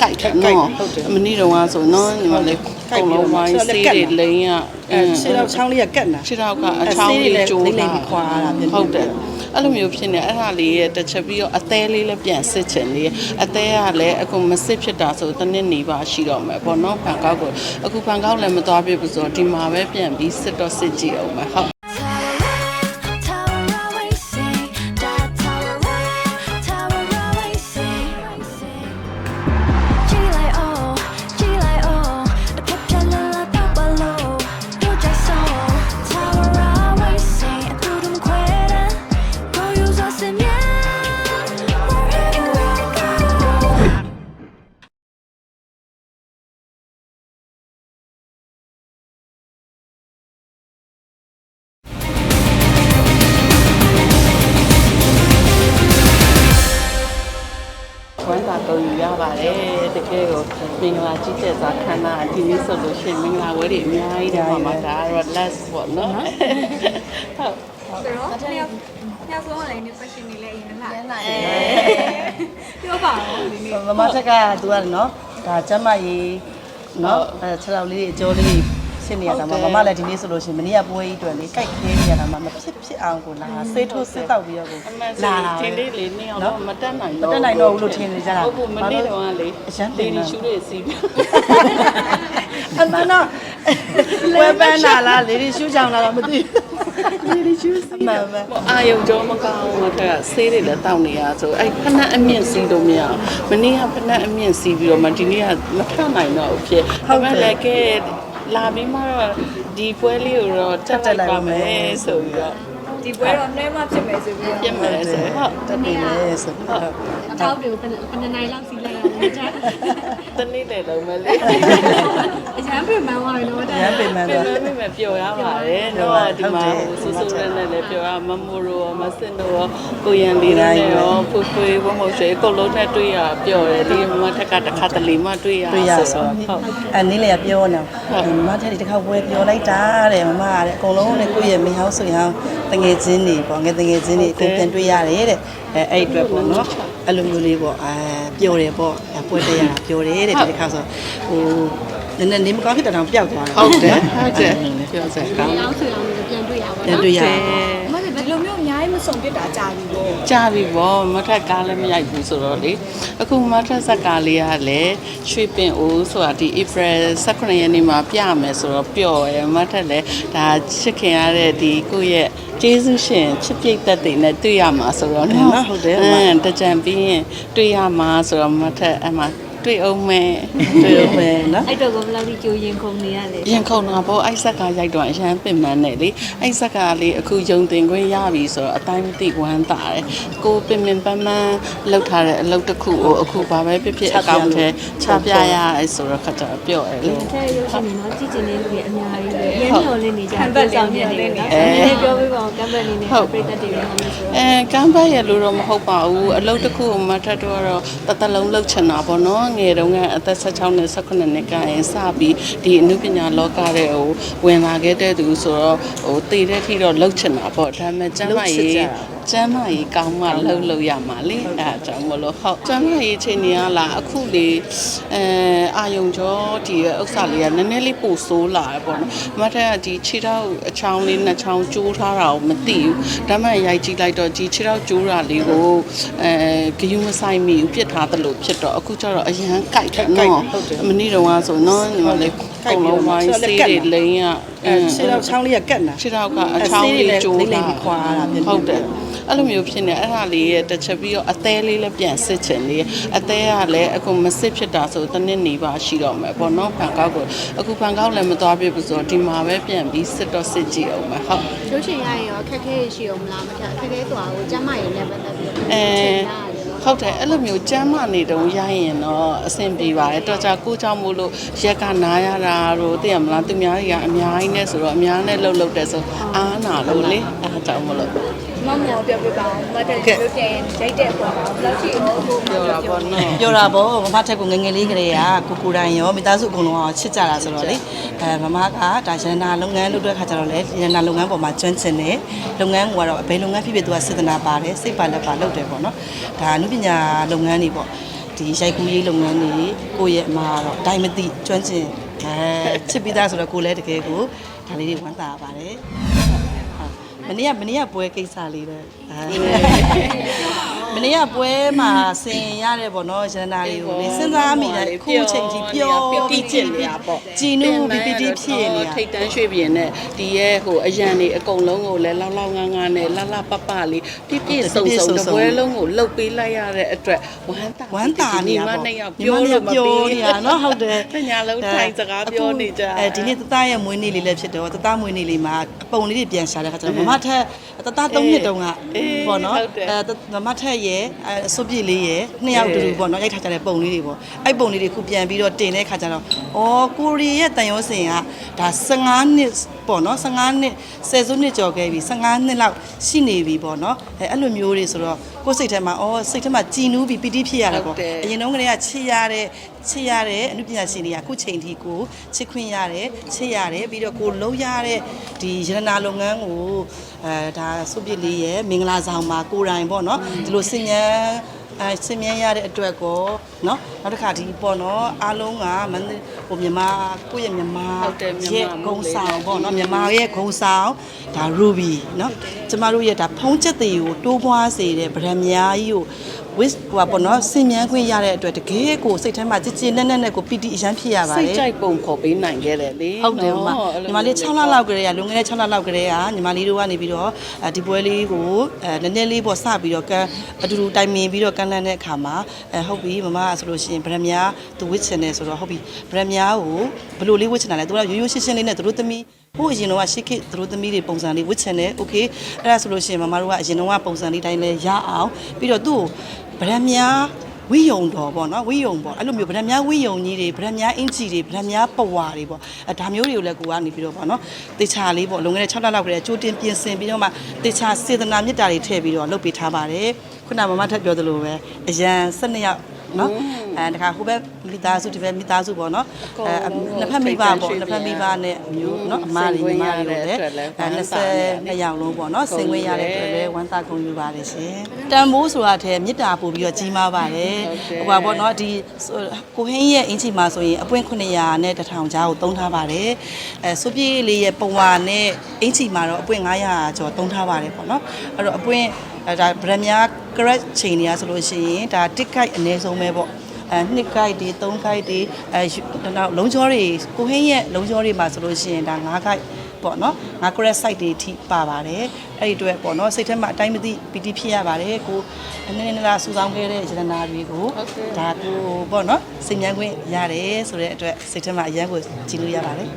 ကြိုက်တယ်နော်မနေ့တုန်းကဆိုနော်ညီမလေးပုံလုံးဝိုင်းစေးတွေလိမ့်ရအဲခြေတော့ချောင်းလေးကကတ်နာခြေထောက်ကအချောင်းလေးကျိုးလိမ့်လိမ့်ပြီးခွာရတာပြန်ပြီးဟုတ်တယ်အဲ့လိုမျိုးဖြစ်နေအဲ့ဒါလေးရဲ့တစ်ချက်ပြီးတော့အသေးလေးလည်းပြန်စစ်ချင်လေးအသေးကလည်းအခုမစစ်ဖြစ်တာဆိုတစ်နှစ်နေပါရှိတော့မယ်ပေါ့နော်ဘန်ကောက်ကိုအခုဘန်ကောက်လည်းမသွားပြဘူးဆိုတော့ဒီမှာပဲပြန်ပြီးစစ်တော့စစ်ကြည့်အောင်မယ်ဟုတ် ကုန်ယူရပါတယ်တကယ်ကိုမင်္ဂလာကြီးတဲ့စာခန္ဓာဒီနေ့ဆိုလို့ရှိရင်မင်္ဂလာဝဲတွေအများကြီးဒါမှမဒါကတော့ less ပေါ့နော်ဟုတ်ဆိုတော့နှစ်ယောက်နှစ်ယောက်ဆုံးကလည်းနေပတ်ရှင်နေလဲအရင်ကလာအဲပြောပါဦးဒီနေ့မမထက်ကသူကနော်ဒါကျမကြီးနော်အဲခြေထောက်လေးတွေအကျော်လေး တွေရှင်းနေရတာမှာမမလည်းဒီနေ့ဆိုလို့ရှိရင်မနေ့ကပွဲကြီးအတွက်လေကြိုက်ခဲနေရတာမှာမဖြစ်ဖြစ်အောင်ကိုလာဆေးထိုးစစ်တောက်ပြီးတော့ကိုအမှန်လာဆိုတာဒီနေ့လေးနေအောင်တော့မတက်နိုင်မတက်နိုင်တော့ဘူးလို့ထင်နေကြတာဟုတ်ဘူးမနေ့တုန်းကလေအရန်တင်ဒီတာရှူတွေစီးပြီးအမှန်တော့ဝယ်ပန်းလာလားလေဒီရှူးချောင်းလာတော့မသိဘူးလေဒီရှူးစီးမှန်ပဲအာယုံကြောမကောင်းဘူးထက်ကဆေးတွေလည်းတောက်နေရဆိုအဲ့ဖနက်အမြင့်စီးလို့မရအောင်မနေ့ကဖနက်အမြင့်စီးပြီးတော့မှဒီနေ့ကမထနိုင်တော့ဘူးဖြစ်ဟုတ်တယ်လည်းကဲ လာပြီးမှတော့ဒီပွဲလေးကိုတော့တက်တက်လိုက်ပါမယ်ဆိုပြီးတော့ဒီပွဲတော့နှဲမှဖြစ်မယ်ဆိုပြီးတော့ပြင်မယ်ဆိုဟုတ်တက်နေလေဆိုပြီးတော့အထောက်တွေကိုဘယ်နှစ်နိုင်လောက်စီးလိုက်ရလဲကြာတနေ့တည်းလုံးမလေး အရန်ပြင်မှန်းသွားပြီလို့ရမ်းပင်မှန်ပြန်တော့ပြန်ပြန်ပျော်ရပါတယ်တော့ဒီမှာဆူဆူရဲနဲ့လည်းပျော်ရမမိုရိုမစင်တို့ကိုရန်လေးနဲ့ရောဖူဖွေးဝမုတ်ဆွေအကုန်လုံးနဲ့တွေ့ရပျော်တယ်ဒီမထက်ကတစ်ခါတလေမှတွေ့ရတွေ့ရဆိုဆိုတော့ဟုတ်အနည်းလေပြောနေမမထက်ဒီတစ်ခါဝယ်ပြောလိုက်တာတဲ့မမတဲ့အကုန်လုံးနဲ့ကိုယ့်ရဲ့မိဟောင်းဆိုရင်တငယ်ချင်းတွေပေါ့ငယ်တငယ်ချင်းတွေအကုန်ပြန်တွေ့ရတယ်တဲ့အဲအဲ့အတွက်ပေါ့နော်အဲ့လိုမျိုးလေးပေါ့အဲပြောတယ်ပေါ့ပွဲတက်ရတာပြောတယ်တဲ့ဒီတစ်ခါဆိုဟို နည်းနည်းနေမကောင်းဖြစ်တဲ့တောင်ပျောက်သွားတာဟုတ်တယ်ဟုတ်တယ်ပြောစရာကောင်းအောင်းဆွေအောင်လည်းပြန်တွေ့ရပါပြန်တော့တွေ့ရတယ်မဟုတ်ဒီလိုမျိုးအများကြီးမစုံပြစ်တာကြာပြီပေါ့ကြာပြီဗောမထက်ကားလည်းမရိုက်ဘူးဆိုတော့လေအခုမထက်ဇက်ကားလေးကလည်းရွှေပင်အိုးဆိုတာဒီ April 18ရက်နေ့မှာပြမယ်ဆိုတော့ပျော်ရယ်မထက်လည်းဒါချစ်ခင်ရတဲ့ဒီကိုယ့်ရဲ့ကျေးဇူးရှင်ချစ်ပြိတ်သက်တွေနဲ့တွေ့ရမှာဆိုတော့နော်နော်ဟုတ်တယ်အင်းတကြံပြီးရင်တွေ့ရမှာဆိုတော့မထက်အမှ တွေ့အောင်မယ်တွေ့ရမယ်နော်အဲ့တော့ကိုဘယ်လောက်ထိကြိုရင်ခုန်နေရလဲရင်ခုန်တာပေါ့အိုက်ဆက်ကရိုက်တော့အရန်ပင်ပန်းနေလေအိုက်ဆက်ကလေးအခုယုံတင်ခွင့်ရပြီဆိုတော့အတိုင်းမသိဝမ်းတာတယ်ကိုပင်ပင်ပန်းပန်းလောက်ထားတဲ့အလုပ်တစ်ခုကိုအခုဘာပဲဖြစ်ဖြစ်အကောင့်ထဲချပြရရဲဆိုတော့ခက်တာပြော့ရလေတဲ့ရုပ်ရှင်တွေနော်ကြည့်ချင်တဲ့လူတွေအများကြီးပဲရင်းမျော်လင့်နေကြတယ်ဆောင်နေတယ်နော်အဲပြောပြပါဦးကမ်ဘတ်နေနဲ့ပြိတ္တတွေရောလို့ဆိုအဲကမ်ဘတ်ရလို့တော့မဟုတ်ပါဘူးအလုပ်တစ်ခုကိုမထက်တော့တော့တစ်သက်လုံးလုပ်ချင်တာပေါ့နော်ငယ်တုန်းကအသက်16နဲ့18နှစ်ကရင်စပြီးဒီအမှုပညာလောကတဲ့ဟိုဝင်လာခဲ့တဲ့သူဆိုတော့ဟိုတည်တဲ့ထိတော့လုပ်ချင်တာပေါ့ဒါပေမဲ့ကျမ်းမာရေး ကျမ်းမာရေးကောင်းမှလှုပ်လို့ရမှာလေအဲအကြောင်းမလို့ဟုတ်ကျမ်းမာရေးချိန်နေရလားအခုလေအဲအာယုံကျော်ဒီဥစ္စာလေးကနည်းနည်းလေးပိုဆိုးလာတယ်ပေါ့နော်မထက်ကဒီခြေထောက်အချောင်းလေးနှစ်ချောင်းကျိုးထားတာကိုမသိဘူးဒါမှရိုက်ကြည့်လိုက်တော့ဒီခြေထောက်ကျိုးတာလေးကိုအဲဂယုမဆိုင်မိဘူးပြစ်ထားသလိုဖြစ်တော့အခုကျတော့အရန်ကြိုက်တယ်နော်မနေ့တုန်းကဆိုနော်ညီမလေး ပုံလုံးဝိုင်းစေးတွေလိမ့်ရအဲခြေတော့ချောင်းလေးကကတ်နာခြေထောက်ကအချောင်းလေးကျိုးလိမ့်လိမ့်တာပြီးခွာရတာပြန်ပြီးဟုတ်တယ်အဲ့လိုမျိုးဖြစ်နေအဲ့ဒါလေးရဲ့တစ်ချက်ပြီးတော့အသေးလေးလည်းပြန်စစ်ချင်လေးအသေးကလည်းအခုမစစ်ဖြစ်တာဆိုတစ်နှစ်နေပါရှိတော့မယ်ပေါ့နော်ဘန်ကောက်ကိုအခုဘန်ကောက်လည်းမသွားပြဘူးဆိုတော့ဒီမှာပဲပြန်ပြီးစစ်တော့စစ်ကြည့်အောင်မယ်ဟုတ်ရုပ်ရှင်ရရင်ရောခက်ခဲရှိအောင်မလားမထက်ခက်ခဲဆိုတာကိုကျမ်းမာရေးနဲ့ပတ်သက်ပြီးအဲ ဟုတ်တယ်အဲ့လိုမျိုးကြမ်းမနေတုံးရရင်တော့အဆင်ပြေပါတယ်တော်ကြကိုကြောင့်မို့လို့ရက်ကနားရတာတို့သိရမလားသူများတွေကအများကြီးနဲ့ဆိုတော့အများနဲ့လှုပ်လှုပ်တယ်ဆိုအားနာလို့လေအားကြောင့်မလို့ မမောပြောပြပါအောင်မတ်တဲ့ပြောပြန်ရိုက်တဲ့ပုံမှာဘယ်လောက်ရှိအောင်ကိုပြောတာပေါ့နော်ပြောတာပေါ့မမထက်ကငယ်ငယ်လေးကလေးကကိုကိုတိုင်းရောမိသားစုအကုန်လုံးကချစ်ကြတာဆိုတော့လေအဲမမကဒါရန်နာလုပ်ငန်းလုပ်တဲ့ခါကျတော့လေရန်နာလုပ်ငန်းပေါ်မှာကျွမ်းကျင်တယ်လုပ်ငန်းကတော့ဘယ်လုပ်ငန်းဖြစ်ဖြစ်သူကစေတနာပါတယ်စိတ်ပါလက်ပါလုပ်တယ်ပေါ့နော်ဒါအနုပညာလုပ်ငန်းတွေပေါ့ဒီရိုက်ကူးရေးလုပ်ငန်းတွေကိုယ့်ရဲ့အမကတော့အတိုင်းမသိကျွမ်းကျင်အဲချစ်ပြီးသားဆိုတော့ကိုယ်လည်းတကယ်ကိုဒါလေးတွေဝမ်းသာရပါတယ်ဟုတ် မနေ့ကမနေ့ကပွဲကိစ္စလေးပဲအဲ မနေ့ကပွဲမှာဆင်ရတဲ့ပေါ့နော်ရတနာလေးကိုလေစဉ်းစားမိတယ်အခုအချိန်ကြီးပျော်ပြီးကျင်နေတာပေါ့ကြည်နူးပြီးပြီးဖြစ်နေတာထိတ်တန်းရွှေ့ပြင်းနဲ့ဒီရဲ့ဟိုအရန်တွေအကုန်လုံးကိုလည်းလောက်လောက်ငန်းငန်းနဲ့လှလှပပလေးပြည့်ပြည့်စုံစုံတပွဲလုံးကိုလှုပ်ပေးလိုက်ရတဲ့အတွက်ဝမ်းသာဝမ်းသာနေတာမပေါ့နဲ့ရောက်ပြောလို့မပြောပြီးနေတာနော်ဟုတ်တယ်တညာလုံးထိုင်စကားပြောနေကြအဲဒီနေ့တသားရဲ့မွေးနေ့လေးလည်းဖြစ်တော့တသားမွေးနေ့လေးမှာအပုံလေးတွေပြန်ရှာတဲ့ခါကျတော့မမထက်တသား၃နှစ်တုန်းကပေါ့နော်အဲမမထက်ရဲ့အစွပ်ပြည့်လေးရဲ့နှစ်ယောက်တူတူပေါ့နော်ရိုက်ထားကြတဲ့ပုံလေးတွေပေါ့အဲ့ပုံလေးတွေခုပြန်ပြီးတော့တင်တဲ့ခါကျတော့အော်ကိုရီရဲ့တန်ရုံးစင်ကဒါ15နှစ် ပေါ့နော်15နှစ်ဆယ်စုနှစ်ကျော်ခဲ့ပြီ15နှစ်လောက်ရှိနေပြီပေါ့နော်အဲအဲ့လိုမျိုးတွေဆိုတော့ကိုယ်စိတ်ထဲမှာအော်စိတ်ထဲမှာကြည်နူးပြီးပီတိဖြစ်ရတယ်ပေါ့အရင်တုန်းကတည်းကချစ်ရတဲ့ချစ်ရတဲ့အမှုပညာရှင်တွေကအခုချိန်ထိကိုချစ်ခွင့်ရတယ်ချစ်ရတယ်ပြီးတော့ကိုလုံးရတဲ့ဒီရတနာလုပ်ငန်းကိုအဲဒါစုပြစ်လေးရဲ့မင်္ဂလာဆောင်မှာကိုယ်တိုင်ပေါ့နော်ဒီလိုစင်ញံ အဲဆင်မြဲရတဲ့အတွက်ကိုနော်နောက်တစ်ခါဒီပေါ့နော်အားလုံးကမန္တလေးဟိုမြန်မာကိုယ့်ရဲ့မြန်မာဟုတ်တယ်မြန်မာရဲ့ဂုံဆောင်ပေါ့နော်မြန်မာရဲ့ဂုံဆောင်ဒါ ruby နော်ကျမတို့ရဲ့ဒါဖုံးချက်တွေကိုတိုးပွားစေတဲ့ဗရံများကြီးကို with ဟိုပါပေါ့နော်စင်မြန်းခွင့်ရတဲ့အတွက်တကယ်ကိုစိတ်ထဲမှာကြည်ကြည်နက်နက်နဲ့ကိုပီတိအရန်ဖြစ်ရပါတ စိတ် ယ် ကြိုက်ပုံခေါ်ပေးနိုင်ခဲ့တယ်လေ ဟုတ်တယ်မ နော် ညီမလေး6လလောက်ကလေးကလွန်ခဲ့တဲ့6လလောက်ကလေးကညီမလေးတို့ကနေပြီးတော့အဲဒီပွဲလေးကိုအဲနည်းနည်းလေးပေါ့စပြီးတော့ကန်အတူတူတိုင်ပင်ပြီးတော့ကန်လန့်တဲ့အခါမှာအဲဟုတ်ပြီမမကဆိုလို့ရှိရင်ဗရမ ्या သူဝစ်ချင်တယ်ဆိုတော့ဟုတ်ပြီဗရမ ्या ကိုဘယ်လိုလေးဝစ်ချင်တာလဲသူကရိုးရိုးရှင်းရှင်းလေးနဲ့သူတို့သမီးဟိုအရင်တော့ရှစ်ခေတ်သူတို့သမီးတွေပုံစံလေးဝစ်ချင်တယ်โอเคအဲ့ဒါဆိုလို့ရှိရင်မမတို့ကအရင်တော့ပုံစံလေးတိုင်းလဲရအောင်ပြီးတော့သူ့ကို ဗရံများဝိယုံတော်ပေါ့နော်ဝိယုံပေါ့အဲ့လိုမျိုးဗရံများဝိယုံကြီးတွေဗရံများအင်ချီတွေဗရံများပဝါတွေပေါ့အဲဒါမျိုးတွေကိုလည်းကိုကနေပြီးတော့ပေါ့နော်တေချာလေးပေါ့လွန်ခဲ့တဲ့6လလောက်ကလေးချိုးတင်ပြင်ဆင်ပြီးတော့မှတေချာစေတနာမေတ္တာတွေထည့်ပြီးတော့လုပ်ပေးထားပါတယ်ခုနမမထပ်ပြောသလိုပဲအရန်12ရက် နော်အဲတခါဟိုဘက်မိသားစုဒီဘက်မိသားစုပေါ့နော်အဲနှစ်ဖက်မိဘပေါ့နှစ်ဖက်မိဘနဲ့အမျိုးနော်အမတွေညီမတွေလည်းအဲ22ယောက်လုံးပေါ့နော်ဆင်ခွင့်ရတဲ့အတွက်လည်းဝမ်းသာကုန်ယူပါတယ်ရှင်တန်ဖိုးဆိုတာထဲမေတ္တာပို့ပြီးတော့ကြီးမားပါတယ်ဟိုပါပေါ့နော်ဒီကိုဟင်းရဲ့အင်ချီမှာဆိုရင်အပွင့်900နဲ့1000ကြားကိုသုံးထားပါတယ်အဲစုပြေးလေးရဲ့ပဝါနဲ့အင်ချီမှာတော့အပွင့်900ကျော်သုံးထားပါတယ်ပေါ့နော်အဲ့တော့အပွင့် အဲဒါဗရမ ्या correct ချိန်နေရဆိုလို့ရှိရင်ဒါတစ်ခိုက်အနည်းဆုံးပဲပေါ့အဲနှစ်ခိုက်တွေသုံးခိုက်တွေအဲတော့လုံးချောတွေကိုဟင်းရဲ့လုံးချောတွေမှာဆိုလို့ရှိရင်ဒါ9ခိုက်ပေါ့နော်ငါ correct site တွေအထိပါပါတယ်အဲ့ဒီအတွက်ပေါ့နော်စိတ်ထဲမှာအတိုင်းမသိပီတိဖြစ်ရပါတယ်ကိုနည်းနည်းလားစူဆောင်းခဲ့တဲ့ရတနာတွေကိုဒါကိုပေါ့နော်စိတ်မြန်းခွင့်ရတယ်ဆိုတဲ့အတွက်စိတ်ထဲမှာအရန်ကိုကြည်လို့ရပါတယ်